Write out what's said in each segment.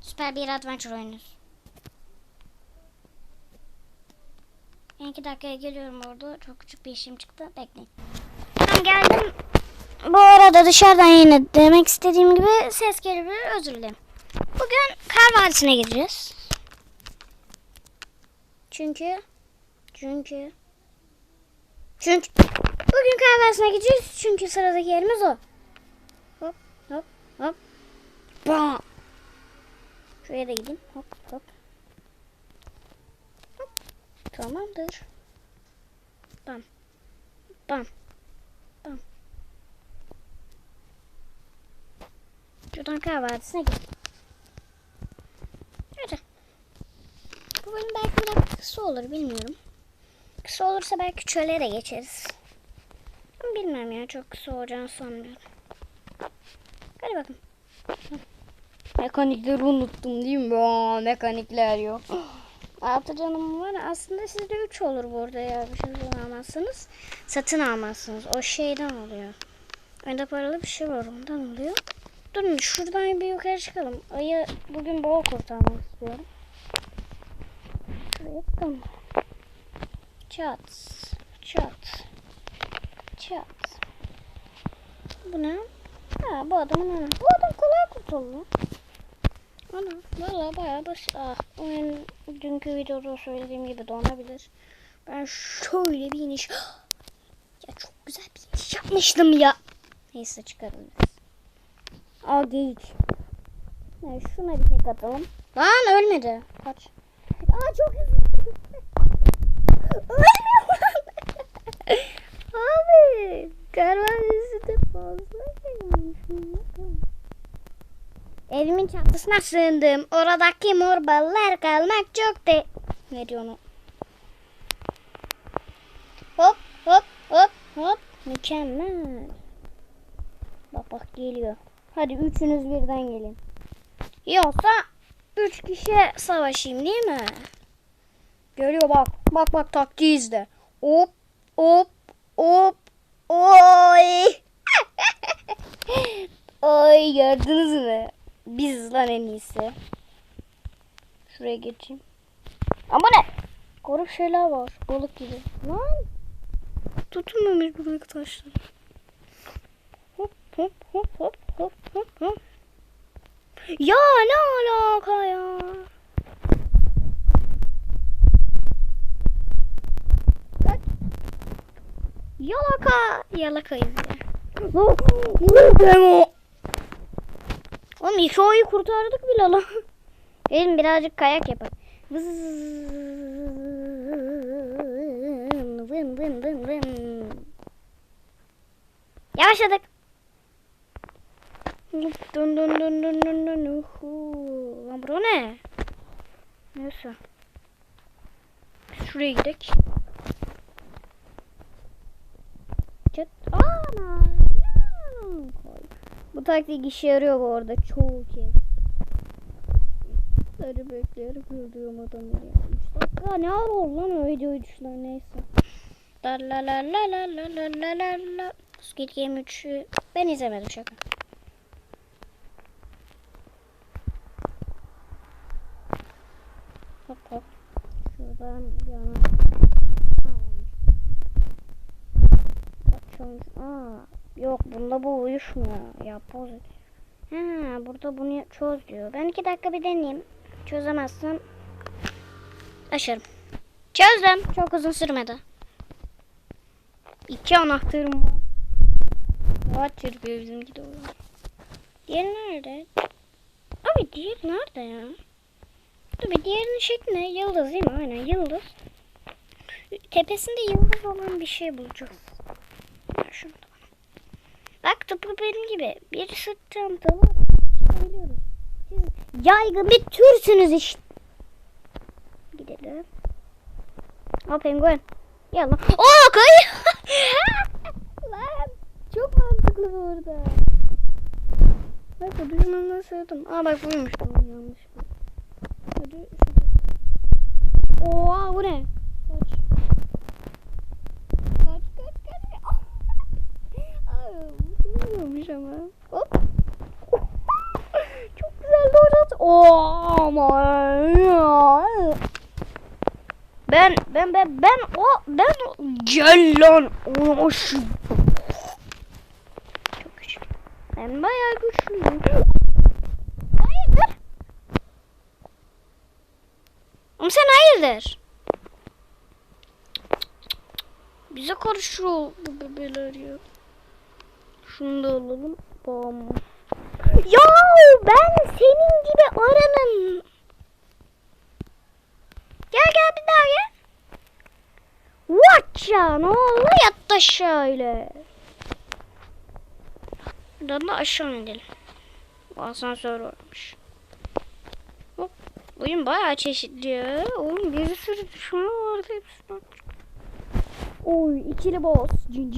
Süper bir adventure oynuyoruz. Ben iki dakikaya geliyorum orada. Çok küçük bir işim çıktı. Bekleyin. Tamam geldim. Bu arada dışarıdan yine demek istediğim gibi ses gelebilir. Özür dilerim. Bugün Kar Vadisi'ne gideceğiz. Çünkü çünkü çünkü bugün Kar Vadisi'ne gideceğiz. Çünkü sıradaki yerimiz o. Hop hop hop. Bam. Şuraya da gideyim. Hop hop. Hop. Tamamdır. Bam. Bam. Bam. Şuradan vadisine git. Hadi. Bu bölüm belki biraz kısa olur bilmiyorum. Kısa olursa belki çöle de geçeriz. Ama bilmem ya çok kısa olacağını sanmıyorum. Hadi bakın. Mekanikleri unuttum değil mi? Aa, mekanikler yok. 6 canım var. Aslında sizde 3 olur burada ya. Bir şey almazsınız. Satın almazsınız. O şeyden oluyor. Oyunda paralı bir şey var ondan oluyor. Durun şuradan bir yukarı çıkalım. Ayı bugün bol kurtarmak istiyorum. Şuraya. Çat. Çat. Çat. Bu ne? Ha bu adamın ana. Bu adam kolay kurtuldu. Ana valla bayağı basit. Ah, oyun dünkü videoda söylediğim gibi donabilir. Ben şöyle bir iniş. ya çok güzel bir iniş yapmıştım ya. Neyse çıkarım biraz. Aa geyik. Yani şuna bir tek atalım. Lan ölmedi. Kaç. Aa çok hızlı. Ölmüyor. Abi. Karvanesi de fazla Evimin çatısına sığındım. Oradaki mor ballar kalmak çok de... Ne diyor onu? Hop hop hop hop. Mükemmel. Bak bak geliyor. Hadi üçünüz birden gelin. Yoksa üç kişi savaşayım değil mi? Geliyor bak. Bak bak taktiği izle. Hop hop hop. Oy. Oy gördünüz mü? Biz lan en iyisi. Şuraya geçeyim. Ama ne? Garip şeyler var. Balık gibi. Lan. Tutunmamış buradaki taşlar. Hop hop hop hop hop hop hop. Ya ne alaka ya? Kaç. Yalaka. Yalakayız ya. Demo. Oğlum iki oyu kurtardık bile lan. Gelin birazcık kayak yapalım. Vız, vın vın vın vın. Yavaşladık. Dun dun dun dun dun dun. Uhu. Lan bura ne? Neyse. Şuraya gidelim. Çıt. Ana. Bu taktik işe yarıyor bu arada çoğu kez. Sarı bekleyerek öldürüyorum adamı ya. 3 dakika ne ara oldu lan o video düşler neyse. La la la la la la la la la la. Squid Game 3'ü ben izlemedim şaka. Hop hop. Şuradan yana. Kaçıyormuş. Aa, yok bunda bu uyuşmuyor. Ya pozitif. Ha, burada bunu çöz diyor. Ben iki dakika bir deneyeyim. Çözemezsem aşarım. Çözdüm. Çok uzun sürmedi. İki anahtarım var. Rahat çırpıyor bizimki de olur. Diğeri nerede? Abi diğer nerede ya? Dur bir diğerinin şekli ne? Yıldız değil mi? Aynen yıldız. Tepesinde yıldız olan bir şey bulacağız. Ver şunu da bana. Bak tıpkı benim gibi. Bir sırt çantalı çıkabiliyoruz. Siz yaygın bir türsünüz işte. Gidelim. O penguen. Gel lan. Oo kay. lan. Çok mantıklı bu arada. Bak düşmandan sevdim. Aa bak buymuş. Tamam yanlış. Hadi. Oha bu ne? olmuş ama. Hop. Çok güzel doğru at. Oh my. Ben ben ben ben o ben Cellon. Oh, Çok güçlü. Ben bayağı güçlüyüm. Hayırdır? Ama sen hayırdır? Bize karışıyor bu bebeler ya. Şunu da alalım. Bam. Ya ben senin gibi aranın. Gel gel bir daha gel. Watch ya ne oldu yat da şöyle. Buradan da aşağı inelim. Asansör varmış. Hop. Oyun bayağı çeşitli ya. Oğlum bir sürü düşman vardı hepsi. Oy ikili boss. Cin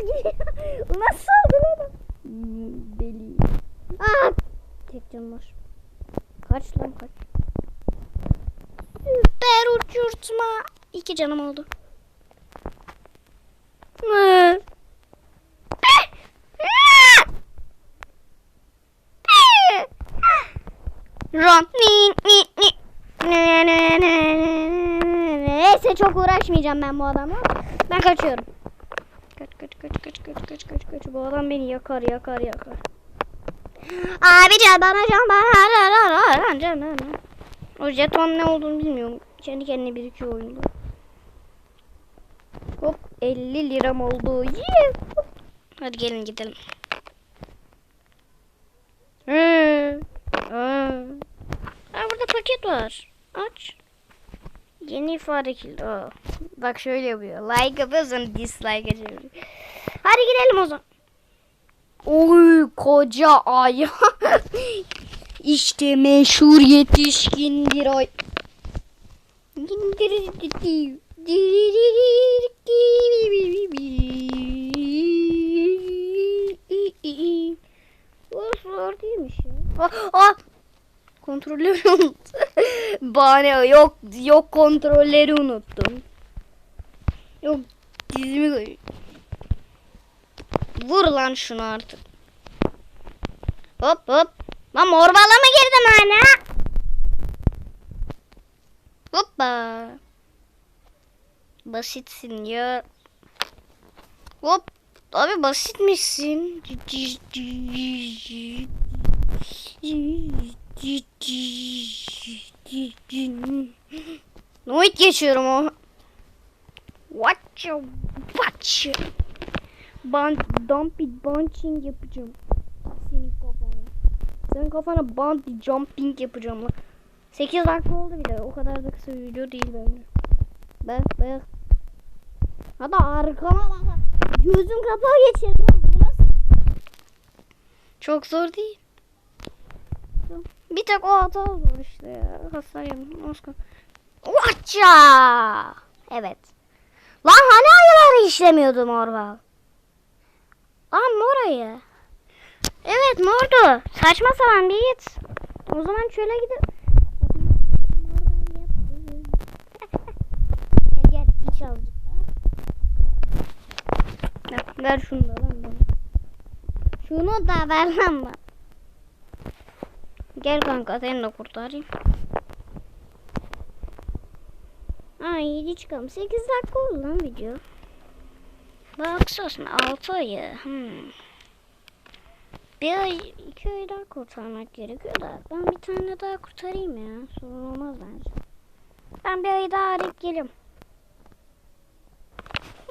cin. Allah! Nasıl oldu lan? Hmm, Deli. Aa! Tek canım var. Kaç lan kaç. Süper uçurtma. İki canım oldu. Ne. Neyse çok uğraşmayacağım ben bu adamla. Ben kaçıyorum. Kaç kaç kaç kaç kaç kaç kaç. Bu adam beni yakar yakar yakar. Abi can bana can bana can can can. O jeton ne olduğunu bilmiyorum. Kendi kendine birikiyor oyunda. Hop 50 liram oldu. Yeah. Hadi gelin gidelim. Hı. Hı. Ha burada paket var. Aç. Yeni ifade kilidi. Aa. Bak şöyle yapıyor. Like yapıyorsun dislike açıyor. Hadi gidelim o zaman. Oy koca ay. işte meşhur yetişkindir ay. O zor değilmiş ya. Ah, ah. Kontrolleri unuttum. Bahane yok yok kontrolleri unuttum. Yok dizimi. Vur lan şunu artık. Hop hop. Lan morbala mı girdim hala? Hoppa. Basitsin ya. Hop. Abi basitmişsin. Noit geçiyorum o. Watch you, watch you. Ban dumpy bunching yapacağım. Senin kafana. Senin kafana bungee jumping yapacağım lan. 8 dakika oldu bile. O kadar da kısa video değil bence. Bak bak. Hatta arkama bak. Gözüm kapalı nasıl? Çok zor değil. Bir tek o hata zor işte ya. Hasar yedim. Watcha! Evet. Lan hani ayıları işlemiyordum orada? Lan morayı. Evet mordu. Saçma sapan bir git. O zaman çöle gidip. gel gel iç azıcık daha. Ver şunu da lan bana. Şunu da ver lan bana. Gel kanka seni de kurtarayım. Ay yedi çıkalım. 8 dakika oldu lan video. Baksana 6 ayı. Hmm. Bir ay, iki ay daha kurtarmak gerekiyor da ben bir tane daha kurtarayım ya. Sorun olmaz bence. Ben bir ay daha arayıp geliyorum.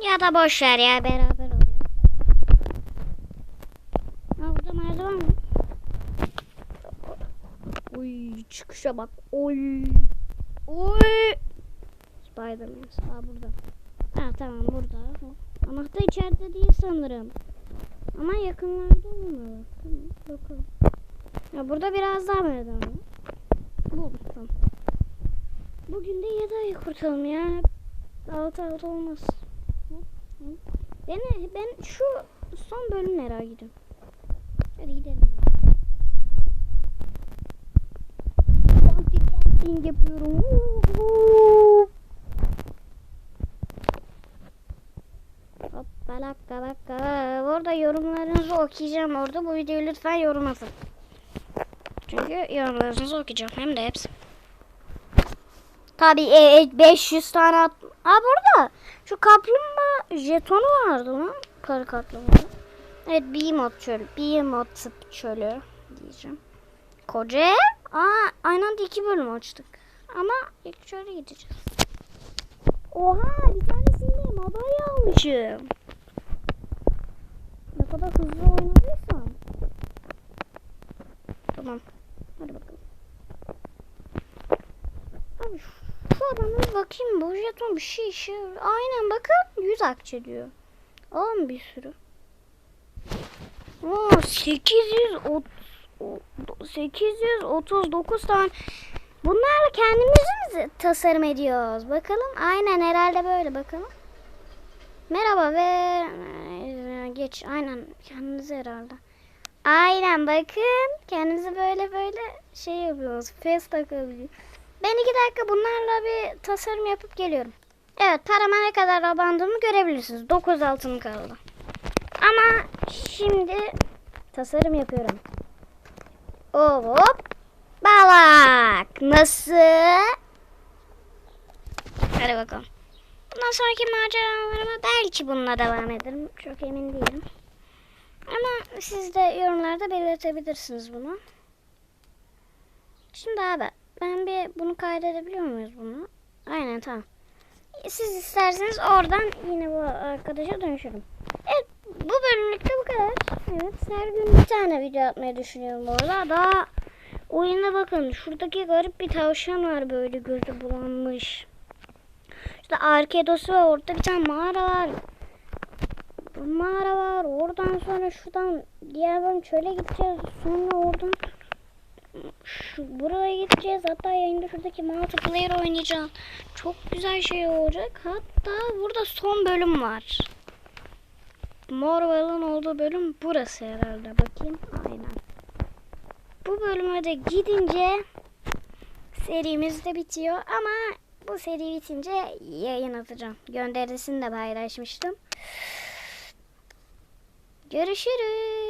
Ya da boş ver ya beraber oluyor. Ha burada merdiven mi? Oy çıkışa bak. Oy. Oy. Spiderman. Aa burada. Ha tamam burada. Anahtar içeride değil sanırım. Ama yakınlarda olmalı. Bakalım. Ya burada biraz daha var. Buldum tamam. Bugün de 7 ayı kurtalım ya. Altı altı olmaz. Ben, ben şu son bölüm merak ediyorum. Hadi gidelim. Jumping yapıyorum. Hoppalakka bakka. Orada yorumlarınızı okuyacağım orada. Bu videoyu lütfen yorum atın. Çünkü yorumlarınızı okuyacağım. Hem de hepsi. Tabii e, e, 500 tane at... Ha burada şu kaplumbağa jetonu vardı lan. Karı kaplumbağa. Evet Beemot çölü. Beemot tıp çölü diyeceğim. Koca. Aa aynı anda iki bölüm açtık. Ama ilk şöyle gideceğiz. Oha bir tanesinde madalya almışım. Ne kadar hızlı oynadıysam. Tamam. Hadi bakalım. Abi şu adama bir bakayım. Bu jeton bir şey işe. Aynen bakın 100 akçe diyor. Alın bir sürü. Oo, 830 839 tane. Bunlarla kendimiz mi tasarım ediyoruz? Bakalım. Aynen herhalde böyle bakalım. Merhaba ve geç. Aynen kendinize herhalde. Aynen bakın. Kendinize böyle böyle şey yapıyoruz. Face takabiliyor. Ben iki dakika bunlarla bir tasarım yapıp geliyorum. Evet parama ne kadar abandığımı görebilirsiniz. 9 altın kaldı. Ama şimdi tasarım yapıyorum. Hop. Balak. Nasıl? Hadi bakalım. Bundan sonraki maceralarıma belki bununla devam ederim. Çok emin değilim. Ama siz de yorumlarda belirtebilirsiniz bunu. Şimdi abi ben bir bunu kaydedebiliyor muyuz bunu? Aynen tamam. Siz isterseniz oradan yine bu arkadaşa dönüşürüm. Evet bu bölümlükte bu kadar. Evet her gün bir tane video atmayı düşünüyorum bu arada. Daha oyuna bakın şuradaki garip bir tavşan var böyle gözü bulanmış. İşte arkedosu var orada bir tane mağara var. Bu mağara var. Oradan sonra şuradan diğer bölüm çöle gideceğiz. Sonra oradan şu buraya gideceğiz. Hatta yayında şuradaki multiplayer oynayacağız. Çok güzel şey olacak. Hatta burada son bölüm var. Morval'ın olduğu bölüm burası herhalde. Bakayım. Aynen. Bu bölüme de gidince serimiz de bitiyor ama bu seri bitince yayın atacağım. Gönderisini de paylaşmıştım. Görüşürüz.